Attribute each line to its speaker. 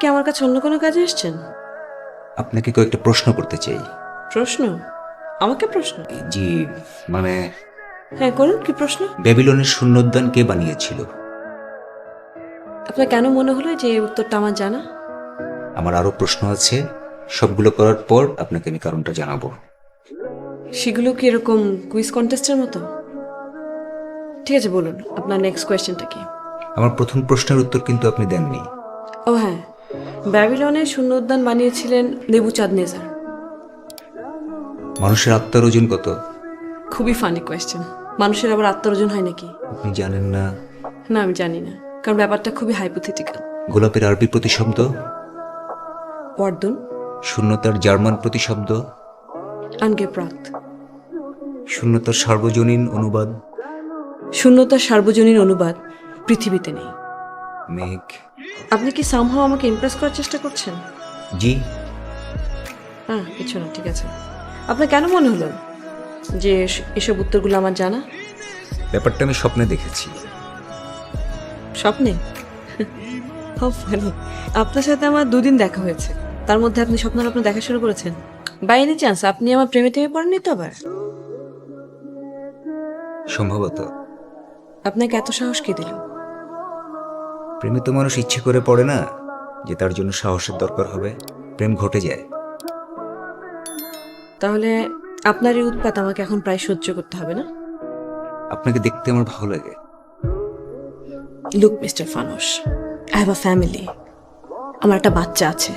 Speaker 1: কি আমার কাছে অন্য কোনো কাজে এসেছেন
Speaker 2: আপনাকে কয়েকটা প্রশ্ন করতে চাই।
Speaker 1: প্রশ্ন? আমাকে প্রশ্ন?
Speaker 2: জি মানে
Speaker 1: হ্যাঁ করুন কি প্রশ্ন?
Speaker 2: ব্যাবিলনের শূন্যোদ্যান কে বানিয়েছিল?
Speaker 1: আপনার কেন মনে হলো যে এই উত্তরটা আমার জানা?
Speaker 2: আমার আরও প্রশ্ন আছে। সবগুলো করার পর আপনাকে আমি কারণটা জানাব।
Speaker 1: সেগুলো কি এরকম কুইজ কন্টেস্টের মতো? ঠিক আছে বলুন আপনার নেক্সট কোয়েশ্চেনটা কি?
Speaker 2: আমার প্রথম প্রশ্নের উত্তর কিন্তু আপনি দেননি।
Speaker 1: ও হ্যাঁ। ব্যাবিলনে শূন্য উদ্যান বানিয়েছিলেন নেবুচাঁদ নেজার।
Speaker 2: মানুষের আত্মার ওজন কত?
Speaker 1: খুবই ফানি কোয়েশ্চেন মানুষের আবার আত্মরোজন হয় নাকি?
Speaker 2: আপনি জানেন না।
Speaker 1: না আমি জানি না। কারণ ব্যাপারটা খুবই হাইপোথেটিক্যাল
Speaker 2: গোলাপের আরবি প্রতিশব্দ?
Speaker 1: পর্দন
Speaker 2: শূন্যতার জার্মান প্রতিশব্দ?
Speaker 1: আনগেপ্রাক্ত
Speaker 2: শূন্যতার সার্বজনীন অনুবাদ?
Speaker 1: শূন্যতার সার্বজনীন অনুবাদ পৃথিবীতে নেই।
Speaker 2: মেঘ।
Speaker 1: আপনি কি সামহাও আমাকে ইমপ্রেস করার চেষ্টা করছেন?
Speaker 2: জি।
Speaker 1: হ্যাঁ কিছু না ঠিক আছে। আপনার কেন মনে হলো যে এসব উত্তরগুলো আমার জানা?
Speaker 2: ব্যাপারটা আমি স্বপ্নে দেখেছি।
Speaker 1: স্বপ্নে. আপনার সাথে আমার দুদিন দেখা হয়েছে। তার মধ্যে আপনি স্বপ্ন আপনি দেখা শুরু করেছেন। বাই এনি চান্স আপনি আমার প্রেমে টেমে পড়েননি তো আবার?
Speaker 2: সম্ভবত।
Speaker 1: আপনাকে এত সাহস কে দিল?
Speaker 2: প্রেমে তো মানুষ ইচ্ছে করে পড়ে না যে তার জন্য সাহসের দরকার হবে। প্রেম ঘটে যায়।
Speaker 1: তাহলে আপনার এই উৎপাত আমাকে এখন প্রায় সহ্য করতে হবে না?
Speaker 2: আপনাকে দেখতে আমার ভালো লাগে।
Speaker 1: Look mister Fanus I have a family আমার একটা বাচ্চা আছে।